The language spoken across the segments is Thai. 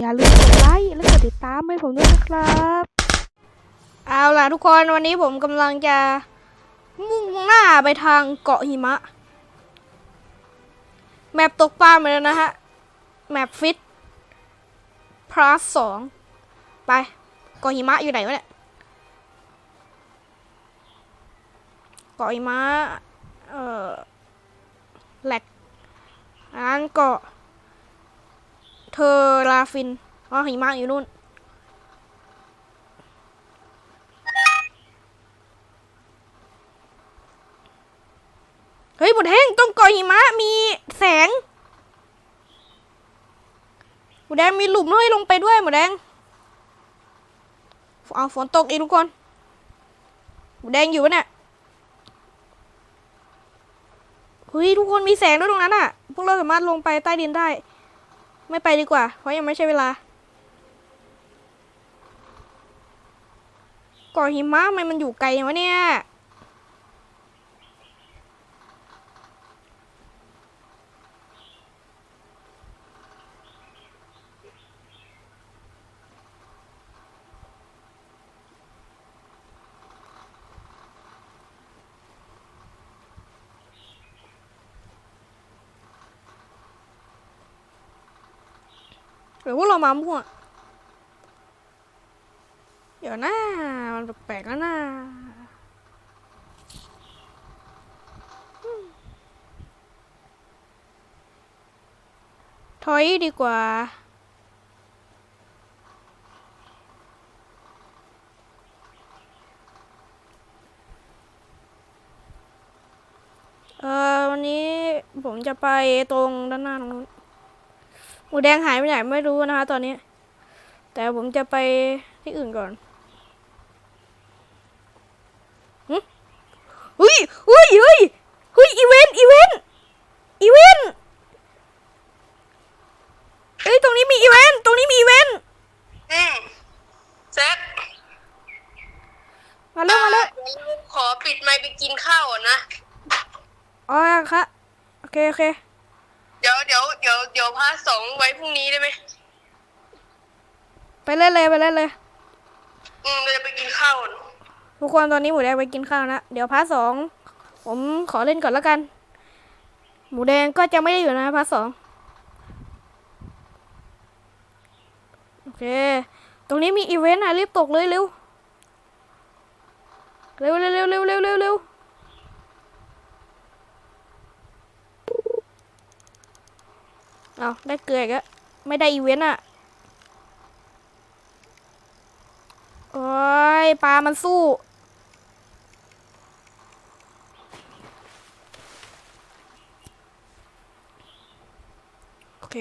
อย่าลืมกดไลค์และกดติดตามให้ผมด้วยนะครับ เอาล่ะทุกคนวันนี้ผมกำลังจะมุ่งหน้าไปทางเกาะหิมะ แมปตกปลาเหมือนกันนะฮะ แมปฟิตพลัสสองไปเกาะหิมะอยู่ไหนวะเนี่ยเกาะหิมะเอ่อแหลกอันเกาะ เทอราฟิน อ๋อหิมะอยู่นู่น เฮ้ยบดแห้งตรงกาะหิมะ มีแสงหมูแดงมีหลุมให้ลงไปด้วยหมูแดงเอาฝนตกอีกทุกคนหมูแดงอยู่ปะเนี่ยเฮ้ยทุกคนมีแสงด้วยตรงนั้นอะ พวกเราสามารถลงไปใต้ดินได้ ไม่ไปดีกว่า เพราะยังไม่ใช่เวลาก่อหิมะทำไมมันอยู่ไกลอย่างวะเนี่ย หรือว่าเรามามั่วเดี๋ยวนะมันแปลกๆแล้วนะถอยดีกว่า เอ่อวันนี้ผมจะไปตรงด้านหน้าตรงนู้น หมูแดงหายไปไหนไม่รู้นะคะ ตอนนี้ แต่ผมจะไปที่อื่นก่อนหึเฮ้ยเฮ้ยเฮ้ยเฮ้ยอีเวนต์อีเวนต์อีเวนต์เอ้ยตรงนี้มีอีเวนต์ตรงนี้มีอีเวนต์อืมแซ็คมาแล้วมาแล้วเดี๋ยวขอปิดไมค์ไปกินข้าวก่อนนะ อ๋อค่ะโอเคโอเคเดี๋ยวเดี๋ยวเดี๋ยวเดี๋ยวพาร์ทสองไว้พรุ่งนี้ได้ไหมไปเล่นเลยไปเล่นเลย อืมเราจะไปกินข้าวก่อนทุกคนตอนนี้หมูแดงไปกินข้าวนะเดี๋ยวพาร์ทสองผมขอเล่นก่อนแล้วกัน หมูแดงก็จะไม่ได้อยู่นะพาร์ทสองโอเค ตรงนี้มีอีเวนต์อะรีบตกเลยเร็วเร็วเร็วเร็วเร็วเร็วเร็ว เร็วเอาได้เกลือกแล้วไม่ได้อีเวนต์อะ โอ้ยปลามันสู้ โอเค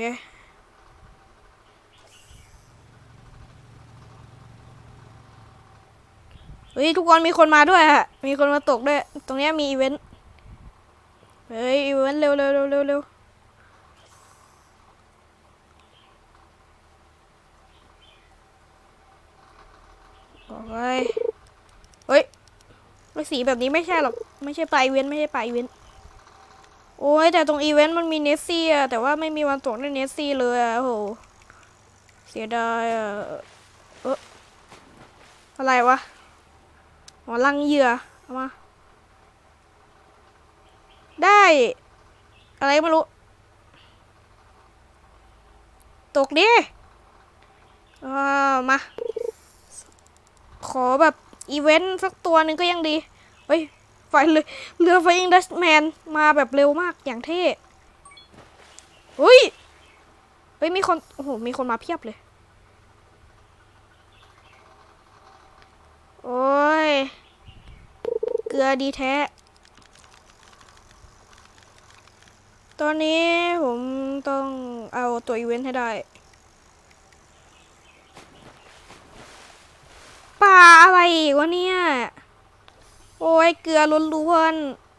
เฮ้ยทุกคนมีคนมาด้วยฮะ มีคนมาตกด้วย ตรงนี้มีอีเวนต์ เฮ้ยอีเวนต์เร็วเร็วเร็วเร็ว เร็วโอ้ย เฮ้ยสีแบบนี้ไม่ใช่หรอก ไม่ใช่ปลาอีเว้นไม่ใช่ปลาอีเว้นโอ้ยแต่ตรงอีเวนต์มันมีเนสซี่อะแต่ว่าไม่มีวันตกในเนสซี่เลยอะโอ้โหเสียดายอะเอออะไรวะหัวลังเหยื่อเอามา ได้ อะไรไม่รู้ ตกดิอ่ามา ขอแบบอีเวนต์สักตัวหนึ่งก็ยังดี เฮ้ยไฟเลยเรือไฟอิงดัชแมนมาแบบเร็วมากอย่างเท่เฮ้ยเฮ้ยมีคน โอ้โห มีคนมาเพียบเลย โอ้ย เกลือดีแท้ ตอนนี้ผมต้องเอาตัวอีเวนต์ให้ได้ ป่า อะไรอีกวะเนี่ย โอ้ยเกลือล้วนๆ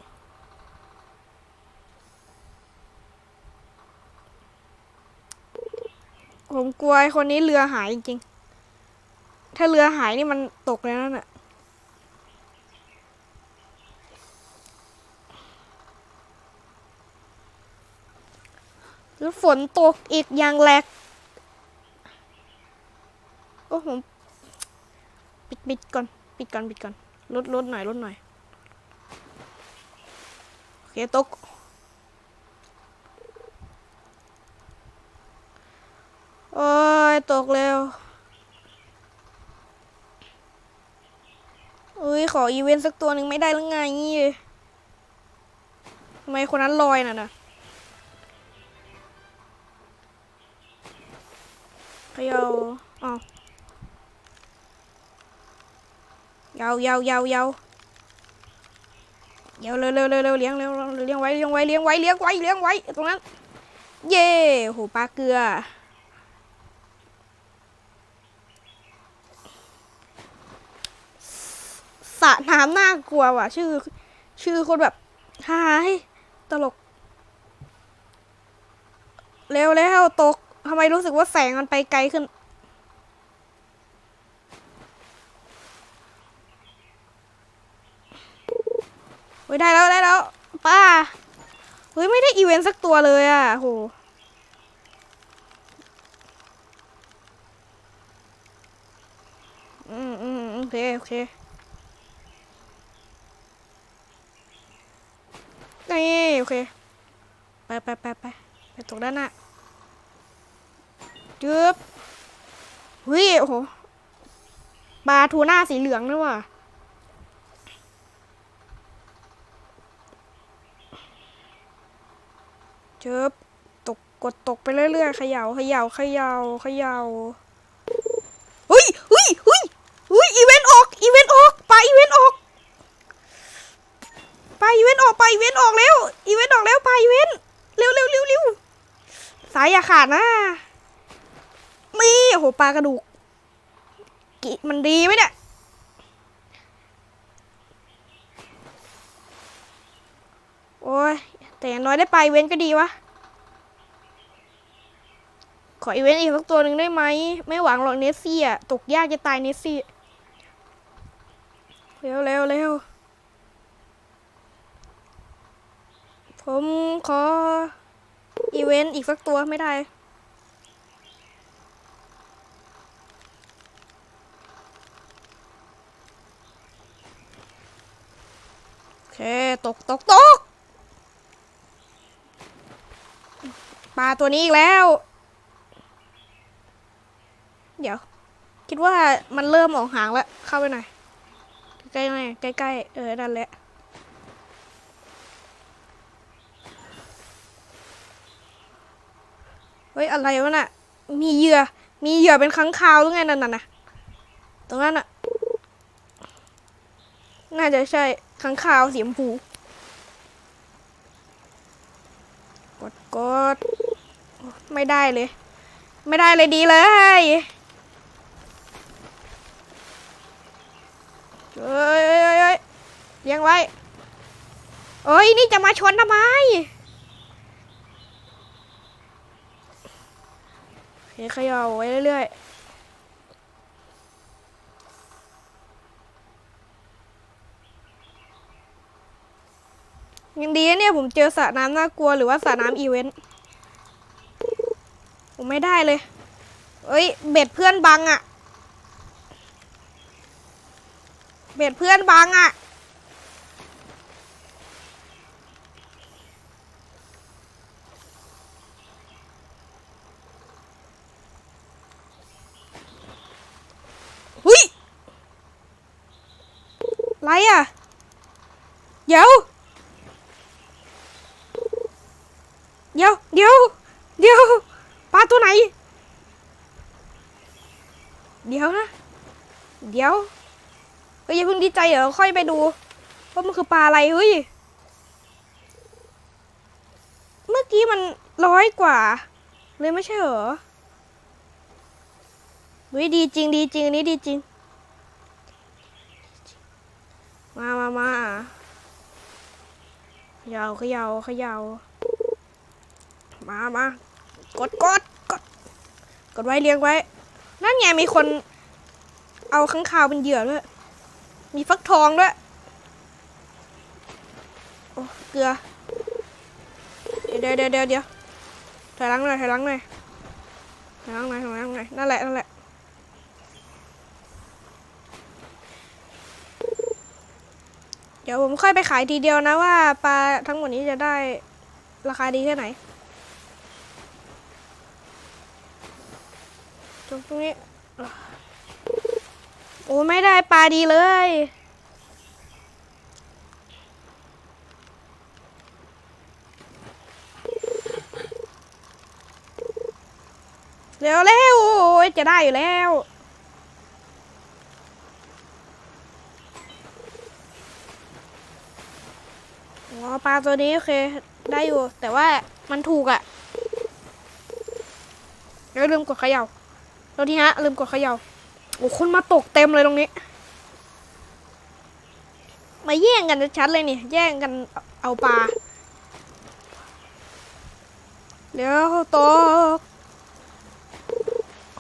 ผมกลัวไอ้คนนี้เรือหายจริงๆ ถ้าเรือหายนี่มันตกเลยนั่นน่ะแล้วฝนตกอีกอย่างแรงโอ้ผม ปิดก่อน ปิดก่อน ปิดก่อน ลดลดหน่อย ลดหน่อย โอเค ตก โอ้ย ตกเร็วอุ้ย ขออีเวนต์สักตัวหนึ่งไม่ได้หรือไงทำไมคนนั้นลอยน่ะนะเขยาวอ้าว ยาวยาวยาวยาวยาวเร็วเร็วเร็วเร็วเลี้ยงเร็วเลี้ยงไว้เลี้ยงไว้เลี้ยงไว้เลี้ยงไว้เลี้ยงไว้ตรงนั้น เย่โหปลาเกลือสระน้ำน่ากลัวว่ะ ชื่อ ชื่อคนแบบฮายตลก เร็วแล้วตกทำไมรู้สึกว่าแสงมันไปไกลขึ้น ฮ้ยได้แล้วได้แล้วป้าเฮ้ยไม่ได้อีเวนต์สักตัวเลยอะโหอืมอืมโอเคโอเคนี่โอเค ไปไปไปไปไปตรงด้านหน้าจึ๊บเฮ้ยโอ้โหปลาทูน่าสีเหลืองด้วยว่ะ จึบตกกดตกไปเรื่อยๆเขย่าเขย่าเขย่าเขย่าเฮ้ยเฮ้ยเฮ้ยเฮ้ยอีเวนต์ออกอีเวนต์ออกไปอีเวนต์ออกไปอีเวนต์ออกไปอีเวนต์ออกแล้วอีเวนต์ออกแล้วไปอีเวนต์เร็วเร็วเร็วเร็วสายอย่าขาดนะมีโหปลากระดูกกิมันดีไหมเนี่ยโอ้ย แต่อย่างน้อยได้ไปเว้นก็ดีวะ ขออีเวนต์อีกสักตัวหนึ่งได้ไหม ไม่หวังหรอกเนสซี่อะตกยากจะตายเนสซี่ เร็วเร็วเร็วผมขออีเวนต์อีกสักตัวไม่ได้โอเคตกตกตก ปลาตัวนี้อีกแล้ว เดี๋ยว คิดว่ามันเริ่มออกหางแล้ว เข้าไปหน่อย ใกล้ๆหน่อยใกล้ๆเออนั่นแหละเฮ้ยอะไรวะน่ะ มีเหยื่อ มีเหยื่อเป็นค้างคาวหรือไงนั่นน่ะนะตรงนั้นน่ะ น่าจะใช่ค้างคาวสีชมพูกดกด ไม่ได้เลย ไม่ได้เลยดีเลยเอ้ยเอ้ยเอ้ยเลี้ยงไว้ เอ้ย นี่จะมาชนทำไมโอเคเขย่าไว้เรื่อยๆยังดีนะเนี่ยผมเจอสระน้ำน่ากลัวหรือว่าสระน้ำอีเวนต์ ผมไม่ได้เลย เอ้ย เบ็ดเพื่อนบังอะเบ็ดเพื่อนบังอะหุยไรอะเดี๋ยว เดี๋ยว เดี๋ยว เดี๋ยว ปลาตัวไหน เดี๋ยวนะ เดี๋ยวเฮ้ยอย่าเพิ่งดีใจเหรอค่อยไปดูว่ามันคือปลาอะไรเฮ้ย เมื่อกี้มันร้อยกว่า เลยไม่ใช่เหรอเฮ้ยดีจริงดีจริงอันนี้ดีจริง มามามาเขยาวขยาวขยาวมามา กดกดกดกดไว้เลี้ยงไว้ นั่นไงมีคนเอาข้างคาวเป็นเหยื่อด้วย มีฟักทองด้วยโอ้เกลือ เดี๋ยวเดี๋ยวเดี๋ยวเดี๋ยวถอยลังหน่อยถอยลังหน่อยถอยลังหน่อยถอยลังหน่อยนั่นแหละนั่นแหละเดี๋ยวผมค่อยไปขายทีเดียวนะว่าปลาทั้งหมดนี้จะได้ราคาดีแค่ไหน ตรงนี้ โอ้ไม่ได้ปลาดีเลย เร็วเร็วจะได้อยู่แล้วอ๋อปลาตัวนี้โอเคได้อยู่ แต่ว่ามันถูกอะ่ะแล้วลืมกดเขย่า ตัวที่ฮะลืมกดเขย่าโอ้คนมาตกเต็มเลยตรงนี้ มาแย่งกันชัดเลยนี่ แย่งกันเอาปลาเดี๋ยวตก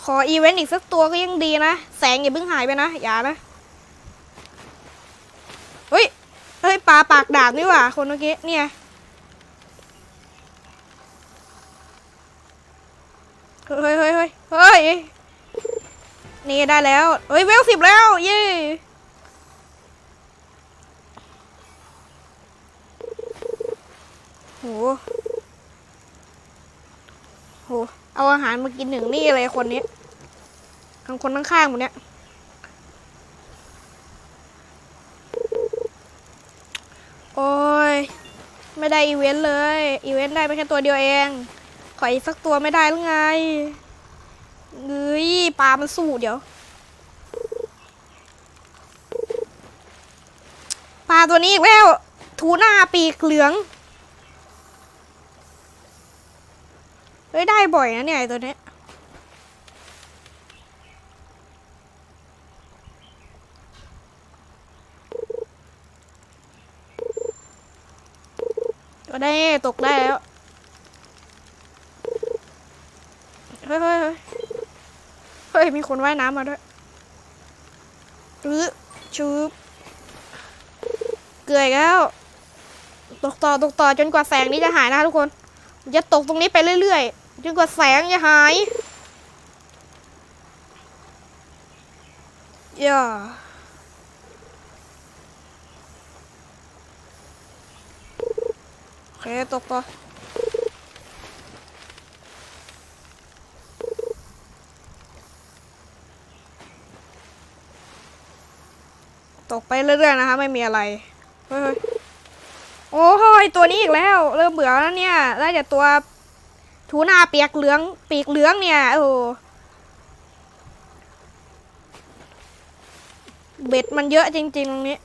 ขออีเวนต์อีกสักตัวก็ยังดีนะ แสงอย่าเพิ่งหายไปนะ อย่านะ เฮ้ย เฮ้ยปลาปากดาบนี่หว่า คนเมื่อกี้เนี่ยเฮ้ยเฮ้ยเฮ้ยเฮ้ย นี่ได้แล้วเฮ้ยเวลสิบแล้วเย้โหโหเอาอาหารมากินหนึ่งนี่เลยคนนี้ทั้งคนข้างๆหมดเนี้ยโอ้ยไม่ได้อีเวนต์เลย อีเวนต์ได้ไปแค่ตัวเดียวเอง ขออีกสักตัวไม่ได้หรือไง เฮ้ยปลามันสู้เดี๋ยว ปลาตัวนี้อีกแล้ว ทูน่าปีกเหลือง เฮ้ย ได้บ่อยนะเนี่ยตัวเนี้ยก็ได้ตกได้แล้ว เฮ้ยเฮ้ย ฮ้ย มีคนว่ายน้ำมาด้วยรื้อชูบเกลืออีกแล้วตกต่อตกต่อจนกว่าแสงนี้จะหายนะทุกคนจะตกตรงนี้ไปเรื่อยๆ จนกว่าแสงจะหายย่าโอเคตกต่อ ตกไปเรื่อยๆนะคะ ไม่มีอะไรเฮ้ยโอ้ยตัวนี้อีกแล้ว เริ่มเบื่อแล้วเนี่ยได้แต่ตัวทูน่าเปียกเหลืองปีกเหลืองเนี่ยโอ้โหเบ็ดมันเยอะจริงๆตรงนี้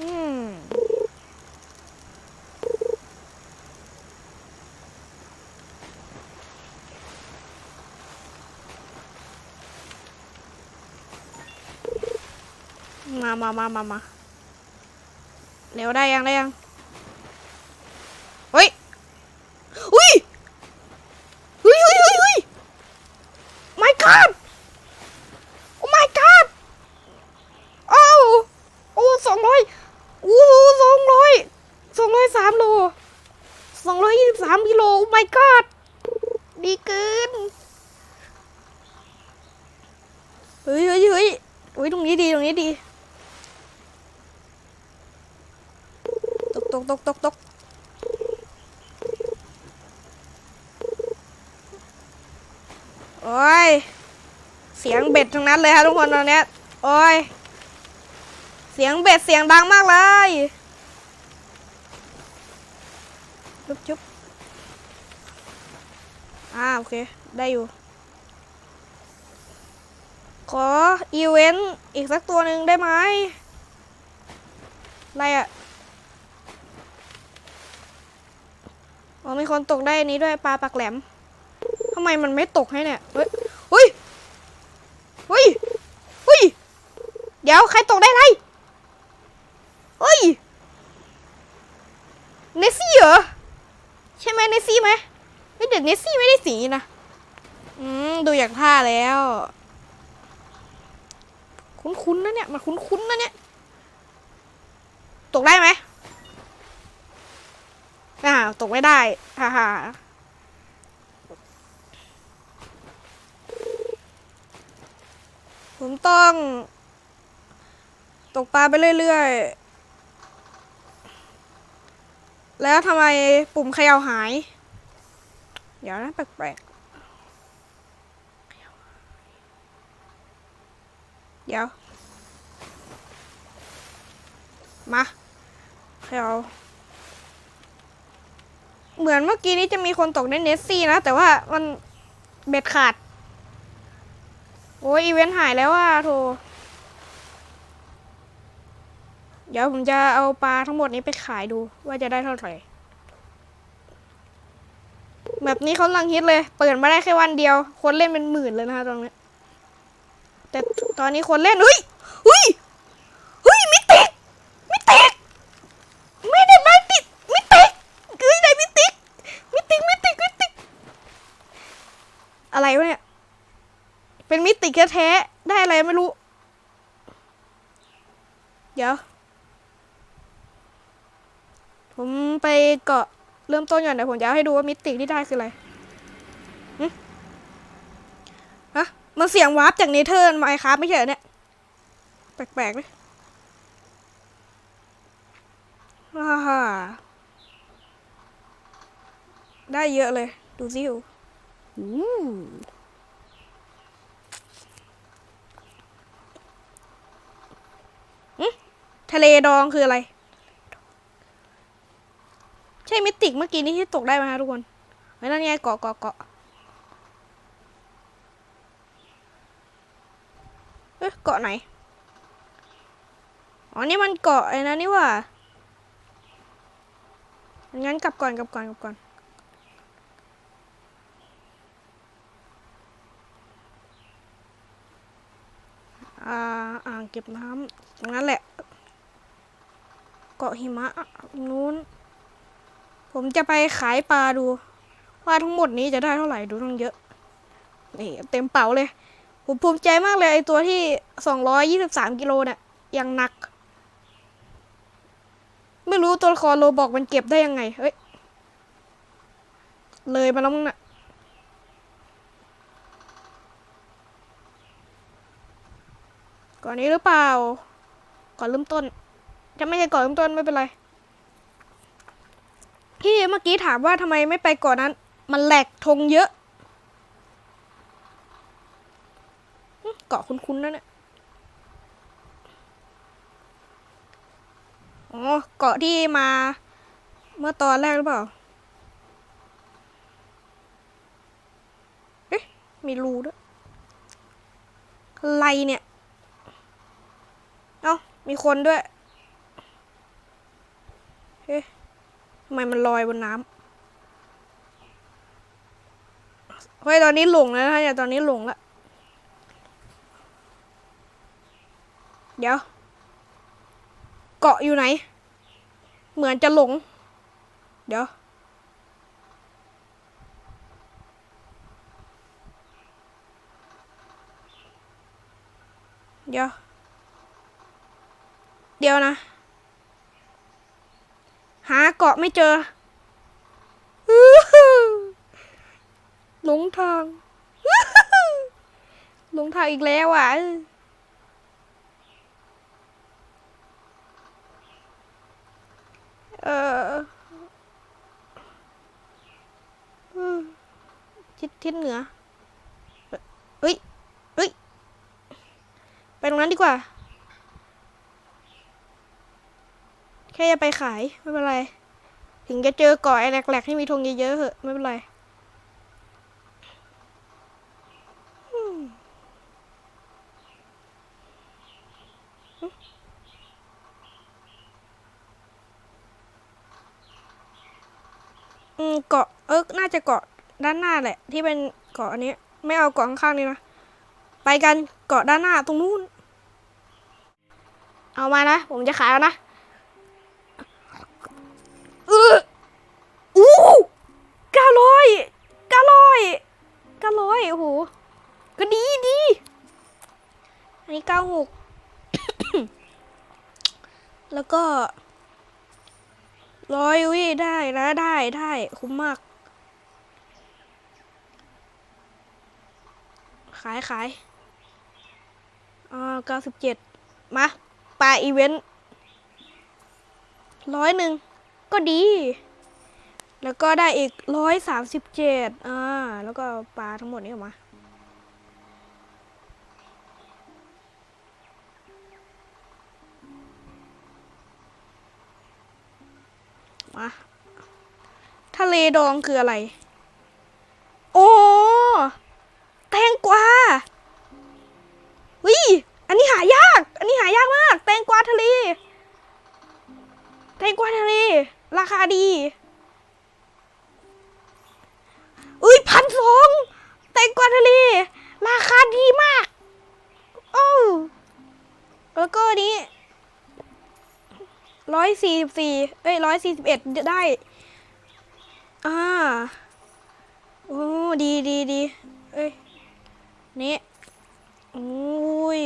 อืม มามามามามาเร็วได้ยังได้ยังเฮ้ยอุ้ยเฮ้ยเฮ้ยเฮ้ยเฮ้ย my god โอ้ my god โอ้าวโอ้สองร้อยโอ้สองร้อยสองร้อยสามโลสองร้อยยี่สิบสามกิโลโอ้ my god ดีเกิน เฮ้ยเฮ้ยเฮ้ยโอ้ยตรงนี้ดีตรงนี้ดี ตกตกตกตกโอ้ย เสียงเบ็ดทั้งนั้นเลยฮะทุกคนตอนนี้โอ้ย เสียงเบ็ดเสียงดังมากเลยจุ๊บจุ๊บอ่าโอเค ได้อยู่ ขออีเวนต์อีกสักตัวหนึ่งได้ไหมอะไรอะอ๋อ มีคนตกได้นี้ด้วยปลาปากแหลมทำไมมันไม่ตกให้เนี่ย เฮ้ยเฮ้ยเฮ้ยเฮ้ย เดี๋ยวใครตกได้ไรเฮ้ย เนสซี่เหรอ ใช่ไหมเนสซี่ไหมเฮ้ยเด็กเนสซี่ไม่ได้สีนะ อืม ดูอย่างท่าแล้ว คุ้นๆนะเนี่ย มันคุ้นๆนะเนี่ย ตกได้ไหม อ่าตกไม่ได้ฮ่าฮ่าผมต้อง ตกปลาไปเรื่อยๆ แล้วทำไมปุ่มเขย่าหาย เดี๋ยวนะแปลกๆ เดี๋ยว มาเขย่า เหมือนเมื่อกี้นี้จะมีคนตกในเนสซี่นะ แต่ว่ามันเบ็ดขาด โอ้ยอีเวนต์หายแล้วอะโถเดี๋ยวผมจะเอาปลาทั้งหมดนี้ไปขายดูว่าจะได้เท่าไหร่แบบนี้เขาลังฮิตเลย เปิดมาได้แค่วันเดียว คนเล่นเป็นหมื่นเลยนะคะตรงนี้ แต่ตอนนี้คนเล่นเฮ้ยเฮ้ยเฮ้ยมิติกมิติกไม่ได้ไม่ติดมิติกเฮ้ยได้มิติกมิติกมิติกมิติก อะไรวะเนี่ย เป็นมิติแท้ๆได้อะไรไม่รู้ เดี๋ยว ผมไปเกาะเริ่มต้นก่อนเดี๋ยวผมจะเอาให้ดูว่ามิติที่ได้คืออะไรฮะมันเสียงวาร์ปจากเนเธอร์ไมค์ครับไม่ใช่เหรอเนี่ย แปลกๆเลยฮ่าได้เยอะเลย ดูซิว ทะเลดองคืออะไร ใช่มิติกเมื่อกี้นี้ที่ตกได้ไหมคะทุกคนเฮ้นั่นไงเกาะเกาะเกาะเอ๊ะเกาะไหน อ๋อ นี่มันเกาะไอ้นะนี่ว่า งั้นกลับก่อนกลับก่อนกลับก่อน อ่าอ่างเก็บน้ำตรงนั้นแหละ เกาะหิมะนู้น ผมจะไปขายปลาดู ว่าทั้งหมดนี้จะได้เท่าไหร่ดูต้องเยอะ นี่เต็มเป๋าเลย ผมภูมิใจมากเลยไอตัวที่สองร้อยยี่สิบสามกิโลเนี่ยยังหนัก ไม่รู้ตัวละครโลบอกมันเก็บได้ยังไง เฮ้ย เลยมาแล้วมึงน่ะ ก่อนนี้หรือเปล่า ก่อนเริ่มต้น จะไม่ใช่ก่อนเริ่มต้นไม่เป็นไร ที่เมื่อกี้ถามว่าทำไมไม่ไปก่อนนั้น มันแหลกธงเยอะเกาะคุ้นๆนั่นเนี่ยอ๋อเกาะที่มา เมื่อตอนแรกหรือเปล่า เอ๊ะ มีรูด้วยอะไรเนี่ย มีคนด้วยเอ๊ะทำไมมันลอยบนน้ำเฮ้ย ตอนนี้หลงแล้วนะเนี่ยตอนนี้หลงละ เดี๋ยว เกาะอยู่ไหน เหมือนจะหลง เดี๋ยวเดี๋ยว เดียวนะ หาเกาะไม่เจอหลงทางหลงทางอีกแล้วอะเออทิศทิศเหนือเฮ้ยเฮ้ย ไปตรงนั้นดีกว่า แค่จะไปขายไม่เป็นไร ถึงจะเจอเกาะไอ้แหลกๆที่มีธงเยอะๆเหอะไม่เป็นไรอืมอืมเกาะเออน่าจะเกาะด้านหน้าแหละ ที่เป็นเกาะอันนี้ ไม่เอาเกาะข้างๆนี่นะไปกันเกาะด้านหน้าตรงนู้น เอามานะ ผมจะขายแล้วนะ เก้าหกแล้วก็ร้อยวิได้นะได้ได้คุ้มมาก ขายขายอ่าเก้าสิบเจ็ดมาปลาอีเวนต์ร้อยหนึ่งก็ดี แล้วก็ได้อีกร้อยสามสิบเจ็ดอ่าแล้วก็ปลาทั้งหมดนี้ออกมา มาทะเลดองคืออะไร โอ้แตงกวาวิอันนี้หายาก อันนี้หายากมาก แตงกวาทะเล แตงกวาทะเล ราคาดีอุ้ยพันสองแตงกวาทะเล ราคาดีมาก โอ้แล้วก็นนี้ ร้อยสี่สิบสี่เอ้ยร้อยสี่สิบเอ็ดได้ อ่า โอ้ดีดีดีเอ้ย นี่โอ้ย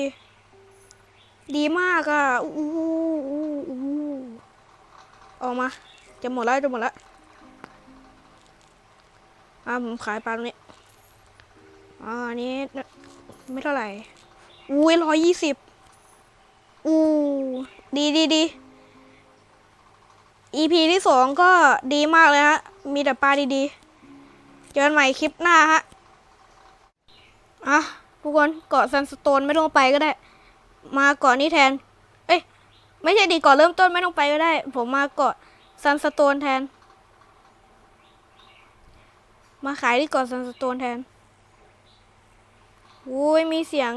ดีมากอะอู้อู้อู้อออกมา จะหมดแล้วจะหมดแล้ว อ่าผมขายปลาตรงนี้ อ่าอันนี้ไม่เท่าไหร่ อุ้ยร้อยยี่สิบอู้ดีดีดี EP ที่สองก็ดีมากเลยฮะ มีแต่ปลาดีๆ เจอกันใหม่คลิปหน้าฮะ อะ ทุกคนเกาะซันสโตนไม่ต้องไปก็ได้ มาเกาะนี้แทน เอ้ย ไม่ใช่ดีเกาะเริ่มต้นไม่ต้องไปก็ได้ ผมมาเกาะซันสโตนแทน มาขายที่เกาะซันสโตนแทนอุ้ยมีเสียง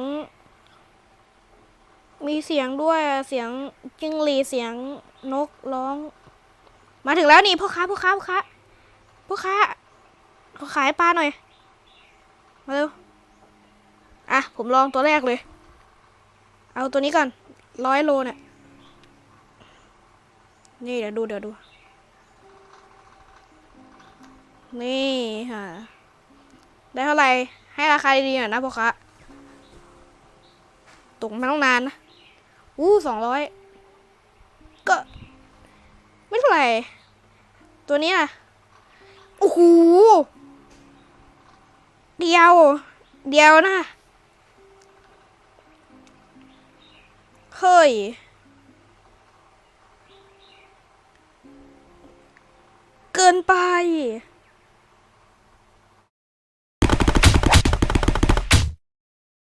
มีเสียงด้วยเสียงจิ้งหรีเสียงนกร้อง มาถึงแล้วนี่พ่อค้าพ่อค้าพ่อค้าพ่อค้าขอขายปลาหน่อย มาเร็ว อะ ผมลองตัวแรกเลย เอาตัวนี้ก่อนร้อยโลเนี่ย นี่เดี๋ยวดูเดี๋ยวดู นี่ค่ะได้เท่าไหร่ ให้ราคาดีๆหน่อยนะพ่อค้าตกมาต้องนานนะ อู้สองร้อยก็ ไม่เท่าไหร่ ตัวเนี้ยโอ้โหเดียว เดียวนะ เฮ้ย เกินไป